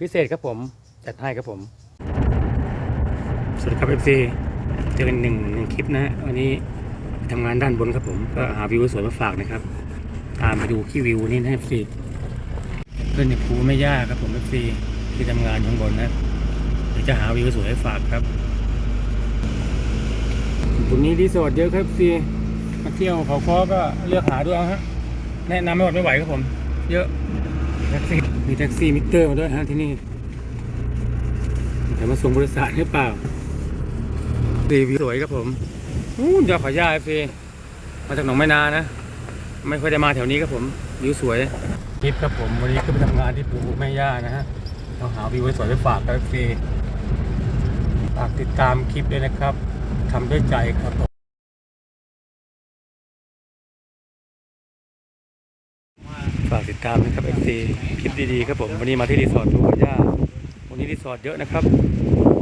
พิเศษครับผมจัดให้ครับผม สวัสดีครับเอฟซีเจอกันหนึ่งหนึ่งคลิปนะฮะวันนี้ทำงานด้านบนครับผม ก็หาวิวสวยมาฝากนะครับ ตามไปดูที่วิวนี่นะเอฟซีเพื่อนในภูไม่ยากครับผมเอฟซีที่ทำงานอยู่ข้างบนนะเดี๋ยวจะหาวิวสวยให้ฝากครับตรงนี้รีสอร์ทเยอะครับเอฟซีมาเที่ยวเขาคอก็เลือกหาดูเอาฮะแนะนำไม่หมดไม่ไหวครับผม เยอะแท็กซี่ มีแท็กซี่มิเตอร์มาด้วยฮะที่นี่จะมาส่งบริษัทหรือเปล่ารีวิวสวยครับผมอู้ยอดขอย่าเอฟซีมาจากหนองไม้นานะ ไม่ค่อยได้มาแถวนี้ครับผมวิวสวยคลิปครับผมวันนี้ก็ไปทำงานที่ปูแม่ย่านะฮะต้องหาวิวสวยไปฝากครับเอฟซีฝากติดตามคลิปด้วยนะครับทำด้วยใจครับ ฝากติดตามนะครับเอฟซีคลิปดีๆครับผมวันนี้มาที่รีสอร์ทปูแม่ย่าวันนี้รีสอร์ทเยอะนะครับ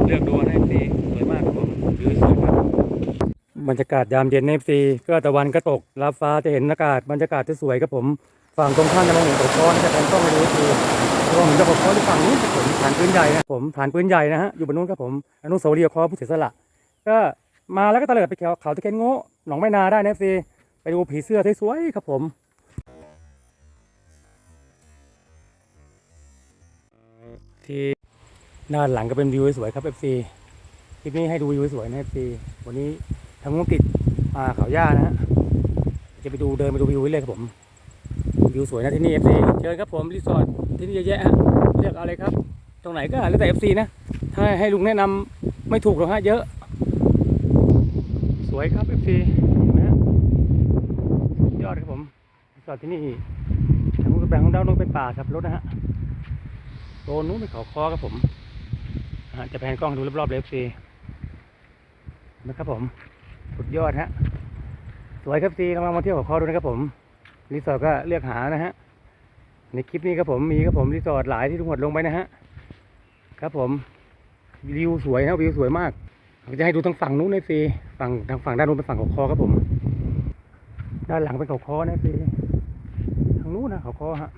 เลือกดูนะเอฟซีสวยมากครับผมวิวสวยครับบรรยากาศยามเย็นในเอฟซีก็ตะวันก็ตกรับฟ้าจะเห็นอากาศบรรยากาศที่สวยครับผมฝั่งตรงข้ามจะมองเห็นตกคอนจะเป็นต้องไปดูคือมองเห็นตกคอนที่ฝั่งนู้นครับผมฐานปืนใหญ่นะผมฐานปืนใหญ่นะฮะอยู่บนนู้นครับผมอนุสาวรีย์คอผู้เสียสละ ก็มาแล้วก็ตะเลิดไปเขาเขาตะเคียนโง่หนองไม่นาได้นะเอฟซีไปดูผีเสื้อสวยๆครับผม ที่ด้านหลังก็เป็นวิวสวยครับ FC คลิปนี้ให้ดูวิวสวยนะ FC วันนี้ทางงกิจมาเขาย่านะฮะจะไปดูเดินไปดูวิวเลยครับผมวิวสวยนะที่นี่ FC เชิญครับผมรีสอร์ทที่นี่เยอะแยะฮะเลือกอาเลยครับ ตรงไหนก็แล้วแต่ FC นะถ้าให้ลุงแนะนำไม่ถูกหรอกฮะเยอะ สวยครับ FC เห็นไหมฮะยอดครับผมรีสอร์ทที่นี่ทางนู้นก็แบ่งของดาวนู้นเป็นป่าครับรถนะฮะ โซนนู้นเป็นเขาคอครับผมจะแพนกล้องดูรอบๆเลฟซีนะครับผม สุดยอดฮะ สวยครับซีลองมาเที่ยวเขาคอดูนะครับผมรีสอร์ทก็เลือกหานะฮะในคลิปนี้ครับผมมีครับผมรีสอร์ทหลายที่ทุกหมดลงไปนะฮะครับผมวิวสวยนะวิวสวยมากผมจะให้ดูทางฝั่งนู้นนะซีฝั่งทางฝั่งด้านนู้นเป็นฝั่งเขาคอครับผม ด้านหลังเป็นเขาคอนะซีทางนู้นนะเขาคอฮะ